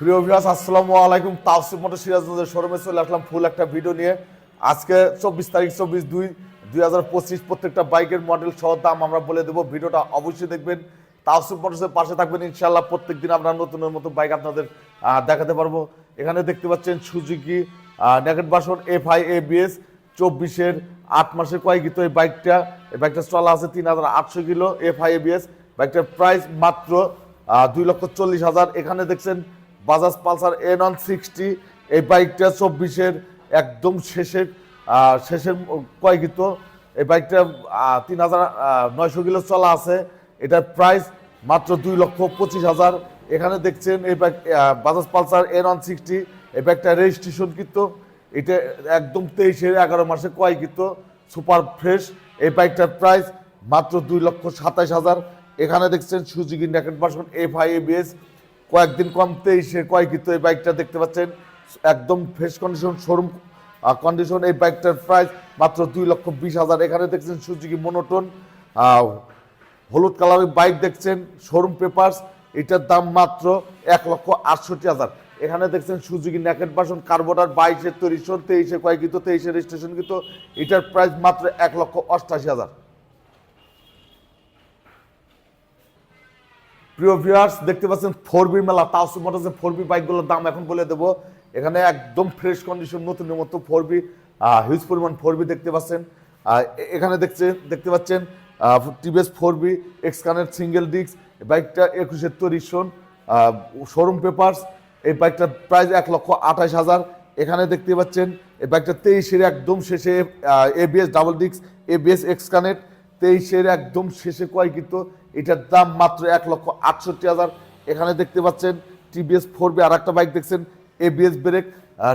প্রিয় ভিউয়ার্স আসসালামু আলাইকুম। তাওসিফ মোটর সিরাজগঞ্জের শোরুমে চলে আসলাম ফুল একটা ভিডিও নিয়ে। আজকে চব্বিশ তারিখ, চব্বিশ দুই দুই হাজার পঁচিশ প্রত্যেকটা বাইকের মডেল সহ দাম আমরা বলে দেবো। ভিডিওটা অবশ্যই দেখবেন। তাওসিফ মোটরসের পাশে থাকবেন ইনশাল্লাহ প্রত্যেকদিন আমরা নতুনের মতো বাইক আপনাদের দেখাতে পারব। এখানে দেখতে পাচ্ছেন সুজুকি নেকেট বাসন এফ আই এ চব্বিশের আট মাসের কয়েক তো এই বাইকটা এই বাইকটা চলা আছে তিন হাজার আটশো kilo F I A BS বাইকটার প্রাইস মাত্র দুই লক্ষ চল্লিশ হাজার। এখানে দেখছেন Bajaj Pulsar N one sixty এই বাইকটা চব্বিশের একদম শেষের শেষের কয়েকিত এই বাইকটা তিন হাজার নয়শো কিলো চলা আছে। এটার প্রাইস মাত্র দুই লক্ষ পঁচিশ হাজার। এখানে দেখছেন এই bike Bajaj Pulsar N one sixty এই বাইকটা রেজিস্ট্রেশন কিন্তু এটা একদম তেইশের এগারো মাসে কয়েকিত সুপার ফ্রেশ এই বাইকটার প্রাইস মাত্র দুই লক্ষ সাতাইশ হাজার। এখানে দেখছেন সুজুকি ন্যাকেট বাসন এফ আই এবিএস কয়েকদিন কম তেইশে কয়েকিত এই বাইকটা দেখতে পাচ্ছেন, একদম ফ্রেশ কন্ডিশন শোরুম কন্ডিশন এই বাইকটার প্রাইস মাত্র দুই লক্ষ বিশ হাজার। এখানে দেখছেন সুজুকি মনোটন হলুদ কালারের বাইক দেখছেন শোরুম পেপারস এটার দাম মাত্র এক লক্ষ আটষট্টি হাজার। এখানে দেখছেন সুজুকি ন্যাকেট বাসন কার্বোটার বাইশে তৈরিশো তেইশে কয়েকিত তেইশে রেজিস্ট্রেশন কিন্তু, এটার প্রাইস মাত্র এক লক্ষ অষ্টাশি হাজার। প্রিয় ভিউয়ার্স দেখতে পাচ্ছেন ফোর বি মেলা তাওসু মোটরসের ফোর বি বাইকগুলোর দাম এখন বলে দেবো। এখানে একদম ফ্রেশ কন্ডিশন নতুনের মতো ফোর বি হিউজ পরিমাণ ফোর বি দেখতে পাচ্ছেন। এখানে দেখছে, দেখতে পাচ্ছেন টিভিএস ফোর বি এক্সকানের সিঙ্গেল ডিস্ক বাইকটা একুশের তৈরিশন শোরুম পেপার্স এই বাইকটার প্রাইস এক লক্ষ আঠাশ হাজার। এখানে দেখতে পাচ্ছেন, এই বাইকটা তেইশের একদম শেষে ABS double disc ABS X connect তেইশের একদম শেষে কয় কিন্তু এটার দাম মাত্র এক লক্ষ আটষট্টি হাজার। এখানে দেখতে পাচ্ছেন টিভিএস ফোর বি আর একটা বাইক দেখছেন এবিএস ব্রেক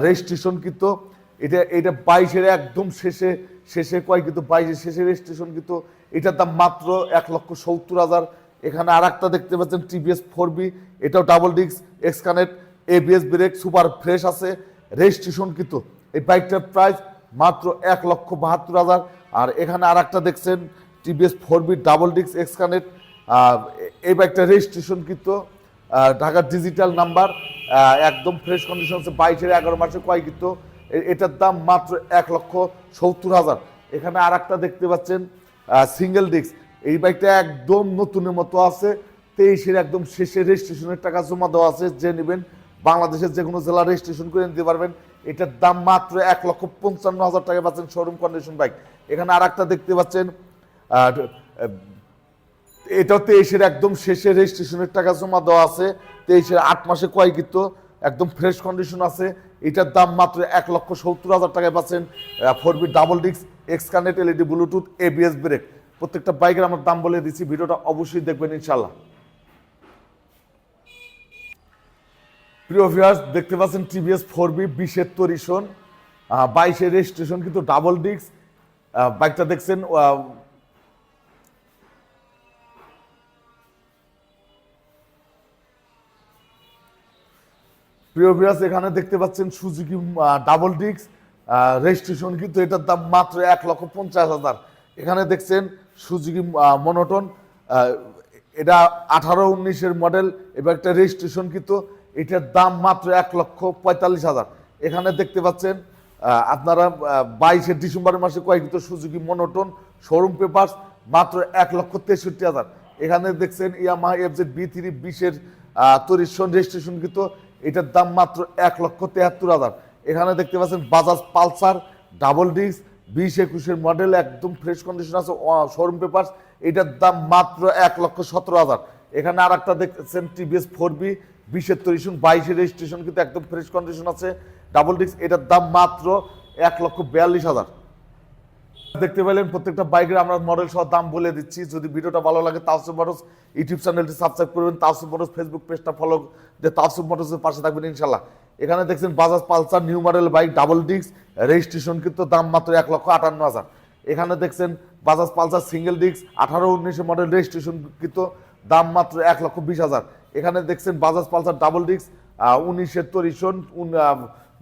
রেজিস্ট্রেশন কিন্তু। এটা এটা বাইশের একদম শেষে শেষে কয় কিন্তু, বাইশের শেষে রেজিস্ট্রেশন কিন্তু। এটার দাম মাত্র এক লক্ষ সত্তর হাজার। এখানে আর একটা দেখতে পাচ্ছেন টিভিএস ফোর বি এটাও double disc X connect ABS brake super fresh আছে। রেজিস্ট্রেশন কিন্তু, এই বাইকটার প্রাইস মাত্র এক লক্ষ বাহাত্তর হাজার। আর এখানে আর একটা দেখছেন TVS four B double disc X connect এই বাইকটা রেজিস্ট্রেশন কিন্তু ঢাকার ডিজিটাল নাম্বার একদম ফ্রেশ কন্ডিশন আছে বাইশের এগারো মাসে কয় কিন্তু এটার দাম মাত্র এক লক্ষ সত্তর হাজার। এখানে আর একটা দেখতে পাচ্ছেন সিঙ্গেল ডিস্ক এই বাইকটা একদম নতুনের মতো আছে। তেইশের একদম শেষে রেজিস্ট্রেশনের টাকা জমা দেওয়া আছে, যে নেবেন, বাংলাদেশের যে কোনো জেলা রেজিস্ট্রেশন করে নিতে পারবেন। এটার দাম মাত্র এক লক্ষ পঞ্চান্ন হাজার টাকা পাচ্ছেন শোরুম কন্ডিশন বাইক এখানে আর একটা দেখতে পাচ্ছেন এটাও তেইশের একদম শেষে রেজিস্ট্রেশনের টাকা জমা দেওয়া আছে। তেইশের আট মাসে কয় কিন্তু একদম ফ্রেশ কন্ডিশন আছে। এটার দাম মাত্র এক লক্ষ সত্তর হাজার টাকায় পাচ্ছেন four B double disc X connect LED Bluetooth ABS brake প্রত্যেকটা বাইকের আমার দাম বলে দিচ্ছি, ভিডিওটা অবশ্যই দেখবেন ইনশাল্লাহ প্রিয় ভিউয়ার্স দেখতে পাচ্ছেন টিভিএস ফোর বি বিশের তরিশন বাইশের রেজিস্ট্রেশন কিন্তু ডাবল ডিস্ক বাইকটা দেখছেন প্রিয় ভিউয়ার্স, এখানে দেখতে পাচ্ছেন সুজুকি ডাবল ডিস্ক রেজিস্ট্রেশন কিন্তু এটার দাম মাত্র এক লক্ষ পঞ্চাশ হাজার। এখানে দেখছেন সুজুকি মনোটন এটা আঠারো উনিশের মডেল এবার একটা রেজিস্ট্রেশন কিন্তু এটার দাম মাত্র এক লক্ষ পঁয়তাল্লিশ হাজার। এখানে দেখতে পাচ্ছেন আপনারা বাইশে ডিসেম্বর মাসে কয়েকটি সুজুকি মনোটন শোরুম পেপার্স মাত্র এক লক্ষ তেষট্টি হাজার। এখানে দেখছেন Yamaha F Z B three বিশের তরিশন রেজিস্ট্রেশন কিন্তু এটার দাম মাত্র এক লক্ষ তেহাত্তর হাজার। এখানে দেখতে পাচ্ছেন বাজাজ পালসার ডাবল ডিস্ক বিশ একুশের মডেল একদম ফ্রেশ কন্ডিশন আছে শোরুম পেপার্স এটার দাম মাত্র এক লক্ষ সতেরো হাজার। এখানে আর একটা দেখছেন টিভিএস ফোর বি বিশের তরিশন বাইশের রেজিস্ট্রেশন কিন্তু একদম ফ্রেশ কন্ডিশন আছে। ডাবল ডিস্ক এটার দাম মাত্র এক লক্ষ বিয়াল্লিশ হাজার। দেখতে পেলেন, প্রত্যেকটা বাইকের আমরা মডেল সহ দাম বলে দিচ্ছি। যদি ভিডিওটা ভালো লাগে তাওসিফ মোটরস ইউটিউব চ্যানেলটি সাবস্ক্রাইব করবেন। তাওসিফ মোটরস ফেসবুক পেজটা ফলো যে তাওসিফ মোটরসের পাশে থাকবেন, ইনশাল্লাহ। এখানে দেখছেন Bajaj Pulsar new model bike double disc registration কিন্তু দাম মাত্র এক লক্ষ আটান্ন হাজার। এখানে দেখছেন বাজাজ পালসার সিঙ্গেল ডিস্ক আঠারো উনিশে মডেল রেজিস্ট্রেশন কিন্তু দাম মাত্র এক লক্ষ বিশ হাজার। এখানে দেখছেন বাজাজ পালসার ডাবল ডিস্ক উনিশের তরিশন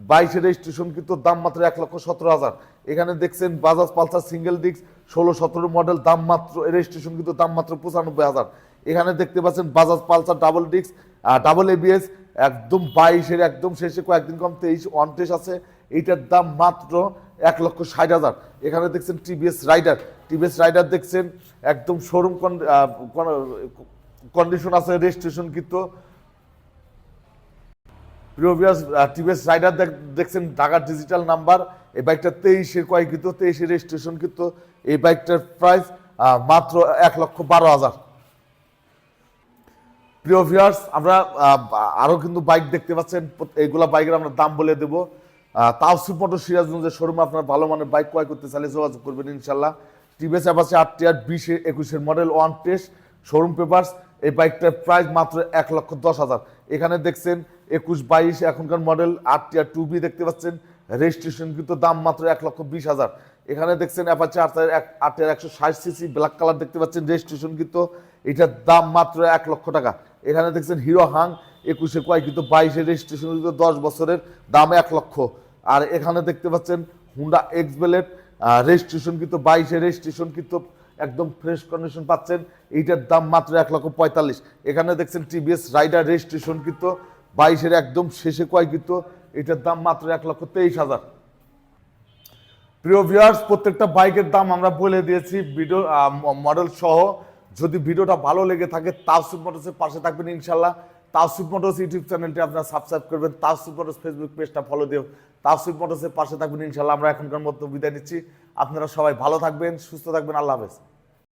বাইশের রেজিস্ট্রেশন কিন্তু দাম মাত্র এক লক্ষ সতেরো হাজার। এখানে দেখছেন বাজাজ পালসার সিঙ্গেল ডিস্ক ষোলো সতেরো মডেল দাম মাত্র রেজিস্ট্রেশন কিন্তু দাম মাত্র পঁচানব্বই হাজার। এখানে দেখতে পাচ্ছেন Bajaj Pulsar double disc double ABS একদম বাইশের একদম শেষে কয়েকদিন কম তেইশ অনটেস আছে। এইটার দাম মাত্র এক লক্ষ ষাট হাজার। এখানে দেখছেন টিভিএস রাইডার টিভিএস রাইডার দেখছেন, একদম শোরুম কন্ডিশন আছে রেজিস্ট্রেশন কিন্তু প্রিভিয়াস টিভিএস রাইডার দেখছেন ঢাকা ডিজিটাল নাম্বার এই বাইকটা তেইশের কয় কিন্তু তেইশের রেজিস্ট্রেশন কিন্তু এই বাইকটার প্রাইস মাত্র এক লক্ষ বারো হাজার। প্রিয় ভিউয়ার্স আমরা আহ, আরও কিন্তু বাইক দেখতে পাচ্ছেন। এইগুলা বাইকের আমরা দাম বলে দেবো। তাওসিফ মোটর সিরাজগঞ্জের শোরুমে আপনার ভালো মানের বাইক ক্রয় করতে চাইলে যোগাযোগ করবেন ইনশাল্লাহ। টিভিএস অ্যাপাচে আট টিয়ার বিশে একুশের model one test showroom papers এই বাইকটার প্রাইস মাত্র এক লক্ষ দশ হাজার। এখানে দেখছেন একুশ বাইশ এখনকার মডেল আট টিয়ার টু বি দেখতে পাচ্ছেন। রেজিস্ট্রেশন কিন্তু দাম মাত্র এক লক্ষ বিশ হাজার। এখানে দেখছেন অ্যাপাচে আট আটের একশো ষাট সিসি ব্ল্যাক কালার দেখতে পাচ্ছেন। রেজিস্ট্রেশন কিন্তু এটার দাম মাত্র এক লক্ষ টাকা। এখানে দেখছেন হিরো হাং একুশে কয় কিন্তু বাইশে রেজিস্ট্রেশন কিন্তু দশ বছরের দাম এক লক্ষ। আর এখানে দেখতে পাচ্ছেন হুন্ডা এক্স বেলেট রেজিস্ট্রেশন কিন্তু বাইশে রেজিস্ট্রেশন কিন্তু একদম ফ্রেশ কন্ডিশন পাচ্ছেন। এইটার দাম মাত্র এক লক্ষ পঁয়তাল্লিশ। এখানে দেখছেন টিভিএস রাইডার রেজিস্ট্রেশন কিন্তু বাইশের একদম শেষে কয় কিন্তু এটার দাম মাত্র এক লক্ষ তেইশ হাজার। প্রিয় ভিউয়ার্স প্রত্যেকটা বাইকের দাম আমরা বলে দিয়েছি ভিডিও মডেল সহ। যদি ভিডিওটা ভালো লেগে থাকে, তাওসিফ মোটরসের পাশে থাকবেন ইনশাল্লাহ তাওসিফ মোটরস ইউটিউব চ্যানেলটি আপনারা সাবস্ক্রাইব করবেন। তাওসিফ মোটরস ফেসবুক পেজটা ফলো দিও। তাওসিফ মোটরসের পাশে থাকবেন ইনশাল্লাহ আমরা এখনকার মতো বিদায় নিচ্ছি। আপনারা সবাই ভালো থাকবেন, সুস্থ থাকবেন। আল্লাহ হাফেজ।